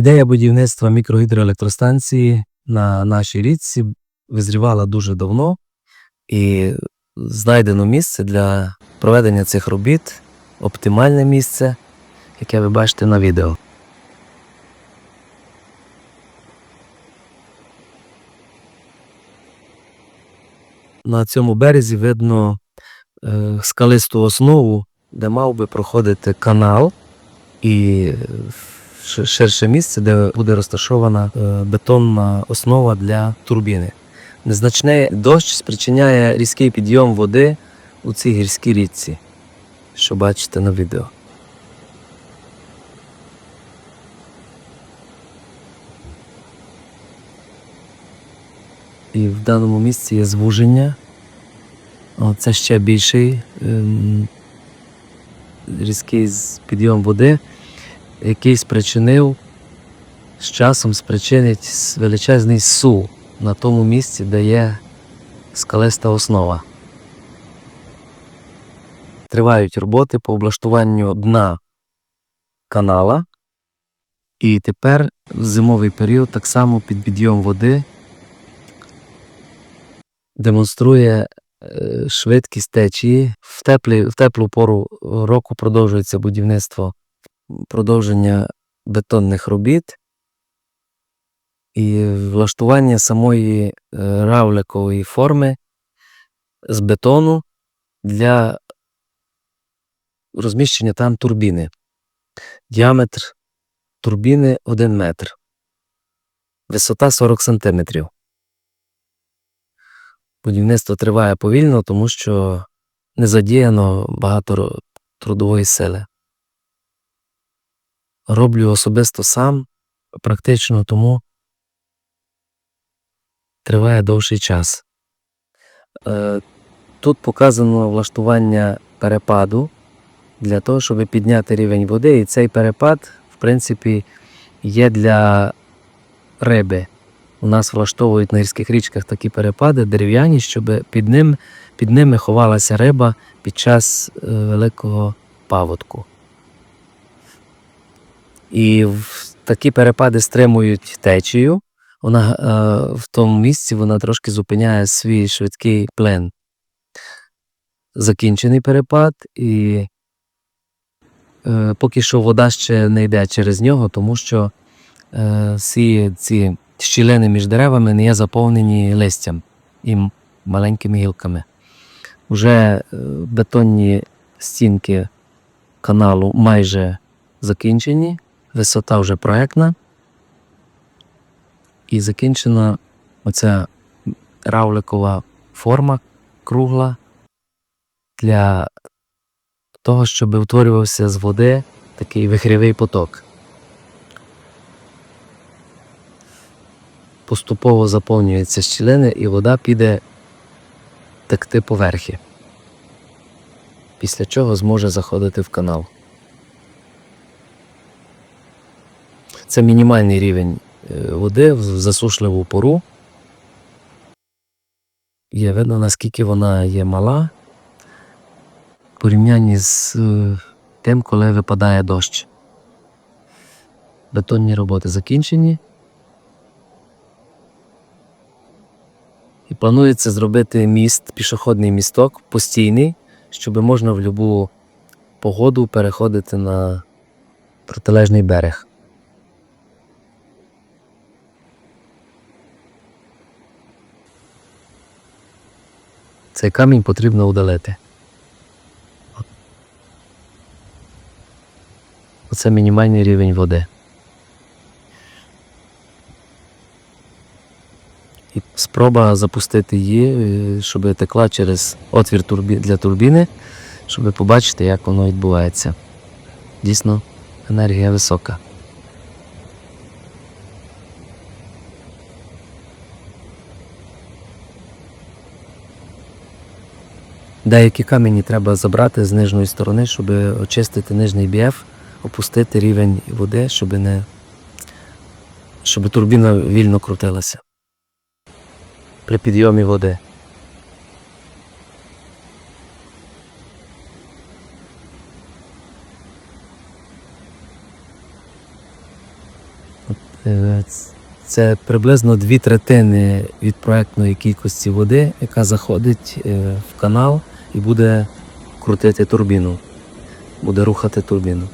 Ідея будівництва мікрогідроелектростанції на нашій річці визрівала дуже давно, і знайдено місце для проведення цих робіт, оптимальне місце, яке ви бачите на відео. На цьому березі видно е, скалисту основу, де мав би проходити канал і ширше місце, де буде розташована е, бетонна основа для турбіни. Незначний дощ спричиняє різкий підйом води у цій гірській річці, що бачите на відео. І в даному місці є звуження. Це ще більший ем, різкий підйом води, який спричинив з часом спричинить величезний сул на тому місці, де є скалиста основа. Тривають роботи по облаштуванню дна канала. І тепер в зимовий період так само під підйом води демонструє е, швидкість течії. В, теплі, в теплу пору року продовжується будівництво продовження бетонних робіт і влаштування самої е, равликової форми з бетону для розміщення там турбіни. Діаметр турбіни 1 метр. Висота 40 сантиметрів. Будівництво триває повільно, тому що не задіяно багато трудової сили. Роблю особисто сам, практично тому триває довший час. Е, Тут показано влаштування перепаду для того, щоб підняти рівень води, і цей перепад, в принципі, є для риби. У нас влаштовують на гірських річках такі перепади дерев'яні, щоб під, ним, під ними ховалася риба під час е, великого паводку. І такі перепади стримують течію. Вона е, в тому місці вона трошки зупиняє свій швидкий плен. Закінчений перепад, і е, поки що вода ще не йде через нього, тому що е, всі ці щілини між деревами не є заповнені листям і маленькими гілками. Уже е, бетонні стінки каналу майже закінчені, висота вже проектна. І закінчена оця равликова форма кругла для того, щоб утворювався з води такий вихрівий поток. Поступово заповнюються щілини і вода піде текти поверхи. Після чого зможе заходити в канал. Це мінімальний рівень е, води в засушливу пору. Є видно, наскільки вона є мала в порівнянні з е, тим, коли випадає дощ. Бетонні роботи закінчені. І планується зробити міст, пішохідний місток постійний, щоб можна в будь-яку погоду переходити на протилежний берег. Цей камінь потрібно удалити. Оце мінімальний рівень води. І спроба запустити її, е, щоб текла через отвір для турбіни, щоб побачити, як воно відбувається. Дійсно, енергія висока. Деякі камені треба забрати з нижньої сторони, щоб очистити нижній бієф, опустити рівень води, щоб не щоб турбіна вільно крутилася при підйомі води. Е, Це приблизно дві третини від проектної кількості води, яка заходить е, в канал і буде крутити турбіну, буде рухати турбіну.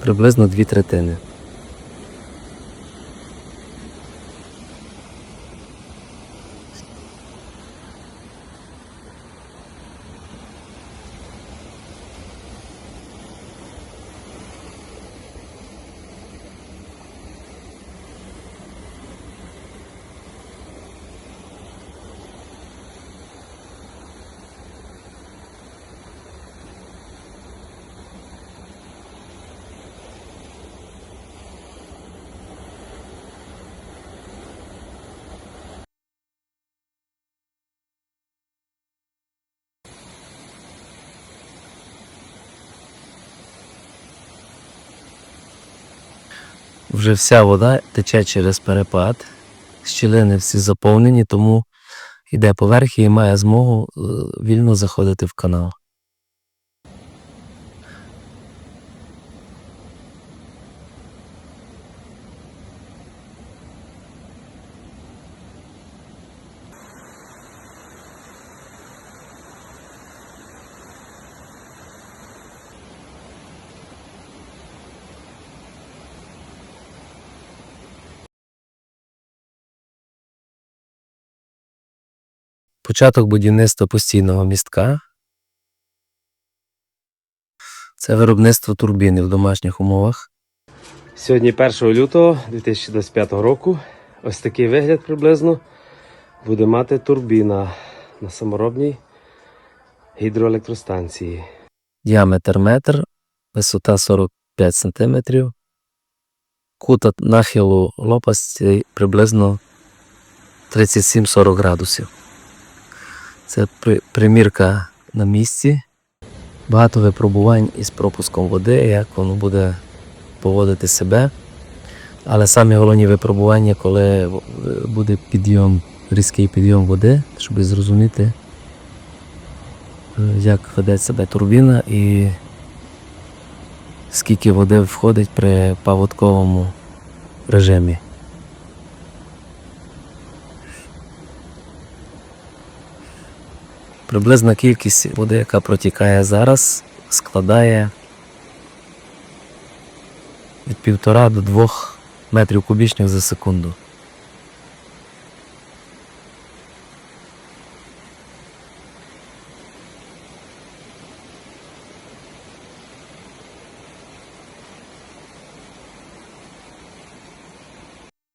Приблизно дві третини. Вже вся вода тече через перепад, щілини всі заповнені, тому йде поверх і має змогу е, вільно заходити в канал. Початок будівництва постійного містка. Це виробництво турбіни в домашніх умовах. Сьогодні 1 лютого 2025 року. Ось такий вигляд приблизно буде мати турбіна на саморобній гідроелектростанції. Діаметр метр, висота 45 см. Кута нахилу лопасті приблизно 37-40 градусів. Це примірка на місці. Багато випробувань із пропуском води, як воно буде поводити себе. Але самі головні випробування, коли буде підйом, різкий підйом води, щоб зрозуміти, е, як веде себе турбіна і скільки води входить при паводковому режимі. Приблизна кількість води, яка протікає зараз, складає від півтора до двох метрів кубічних за секунду.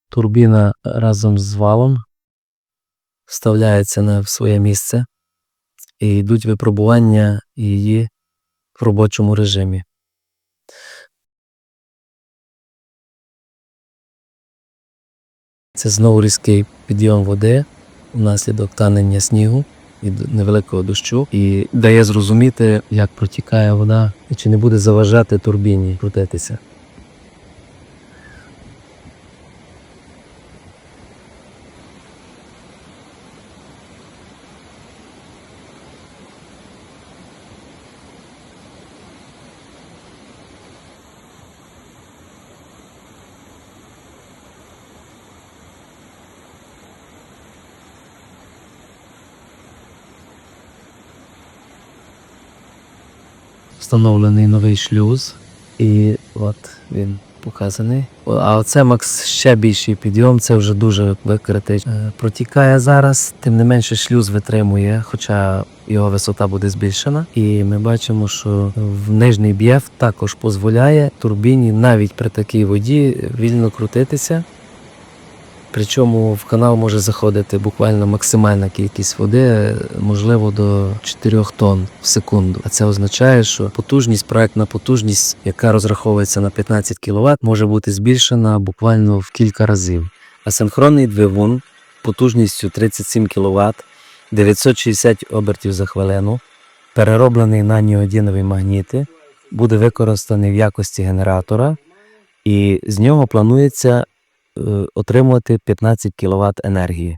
Турбіна разом з валом вставляється на своє місце і йдуть випробування її в робочому режимі. Це знову різкий підйом води внаслідок танення снігу від невеликого дощу і дає зрозуміти, як протікає вода і чи не буде заважати турбіні крутитися. Встановлений новий шлюз, і от він показаний. А оце Макс ще більший підйом, це вже дуже критично. Е, Протікає зараз, тим не менше шлюз витримує, хоча його висота буде збільшена. І ми бачимо, що в нижній б'єф також дозволяє турбіні навіть при такій воді вільно крутитися. Причому в канал може заходити буквально максимальна кількість води, можливо, до 4 тонн в секунду. А це означає, що потужність, проектна потужність, яка розраховується на 15 кВт, може бути збільшена буквально в кілька разів. Асинхронний двигун потужністю 37 кВт, 960 обертів за хвилину, перероблений на неодінові магніти, буде використаний в якості генератора, і з нього планується отримувати 15 кВт енергії.